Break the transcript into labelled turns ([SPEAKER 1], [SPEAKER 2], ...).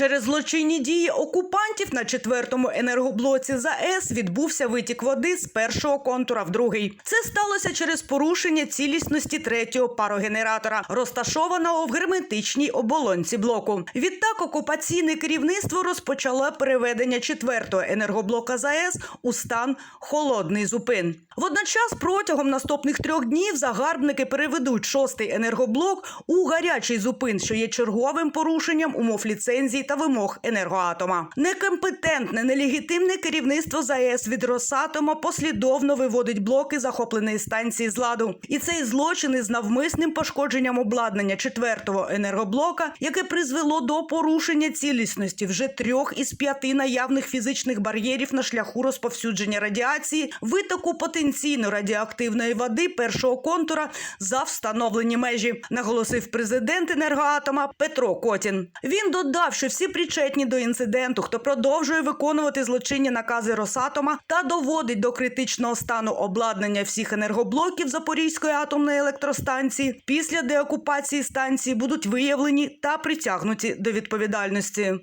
[SPEAKER 1] Через злочинні дії окупантів на четвертому енергоблоці ЗАЕС відбувся витік води з першого контура в другий. Це сталося через порушення цілісності третього парогенератора, розташованого в герметичній оболонці блоку. Відтак окупаційне керівництво розпочало переведення четвертого енергоблока ЗАЕС у стан холодний зупин. Водночас протягом наступних трьох днів загарбники переведуть шостий енергоблок у гарячий зупин, що є черговим порушенням умов ліцензії та вимог енергоатома. Некомпетентне, нелегітимне керівництво ЗАЕС від Росатома послідовно виводить блоки захопленої станції з ладу. І цей злочин із навмисним пошкодженням обладнання четвертого енергоблока, яке призвело до порушення цілісності вже трьох із п'яти наявних фізичних бар'єрів на шляху розповсюдження радіації, витоку потенційно радіоактивної води першого контура за встановлені межі, наголосив президент енергоатома Петро Котін. Він додав, що всі причетні до інциденту, хто продовжує виконувати злочинні накази Росатома та доводить до критичного стану обладнання всіх енергоблоків Запорізької атомної електростанції, після деокупації станції будуть виявлені та притягнуті до відповідальності.